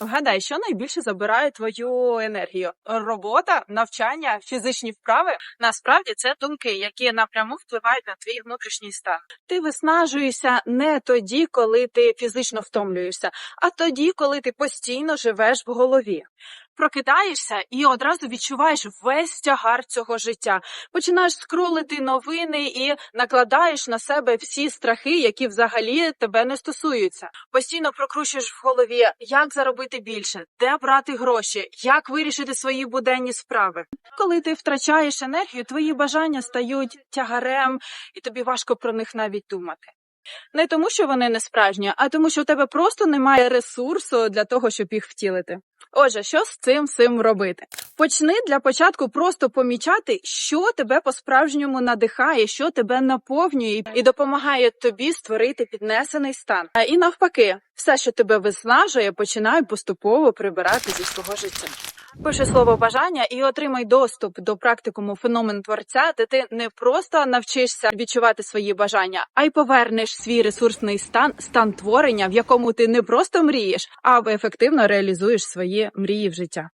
Вгадай, що найбільше забирає твою енергію? Робота, навчання, фізичні вправи? Насправді це думки, які напряму впливають на твій внутрішній стан. Ти виснажуєшся не тоді, коли ти фізично втомлюєшся, а тоді, коли ти постійно живеш в голові. Прокидаєшся і одразу відчуваєш весь тягар цього життя. Починаєш скролити новини і накладаєш на себе всі страхи, які взагалі тебе не стосуються. Постійно прокручуєш в голові, як заробити більше, де брати гроші, як вирішити свої буденні справи. Коли ти втрачаєш енергію, твої бажання стають тягарем, і тобі важко про них навіть думати. Не тому, що вони не справжні, а тому, що в тебе просто немає ресурсу для того, щоб їх втілити. Отже, що з цим всім робити? Почни для початку просто помічати, що тебе по-справжньому надихає, що тебе наповнює і допомагає тобі створити піднесений стан. А і навпаки, все, що тебе виснажує, починай поступово прибирати зі свого життя. Пиши слово бажання і отримай доступ до практикуму феномен творця, де ти не просто навчишся відчувати свої бажання, а й повернеш свій ресурсний стан, стан творення, в якому ти не просто мрієш, а ефективно реалізуєш свої мрії в життя.